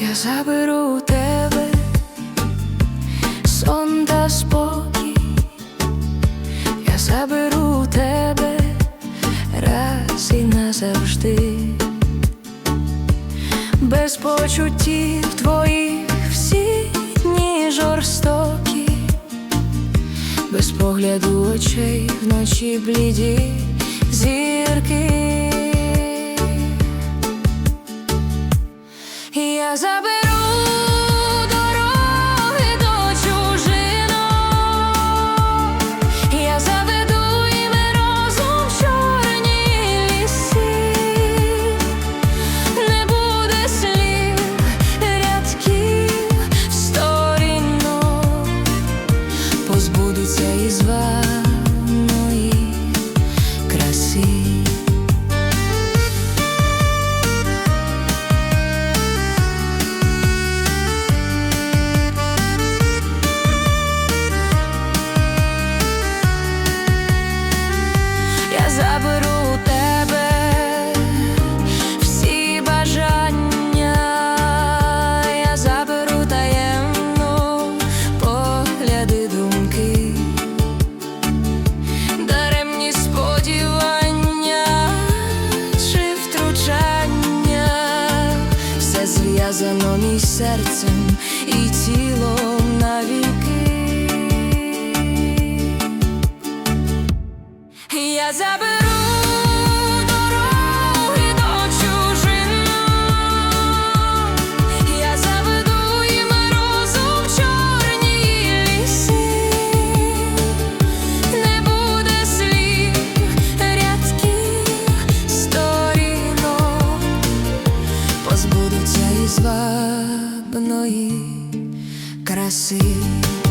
Я заберу у тебе сон та спокій, я заберу у тебе раз і назавжди, без почуттів твоїх всі дні жорстокі, без погляду очей вночі бліді зірки. Я заберу дороги до чужинок, я заведу і разом в не буде слів, рядків, сторінок, позбудуться із ваної краси. Серцем і тілом навіки. Я заберу позбудуться краси.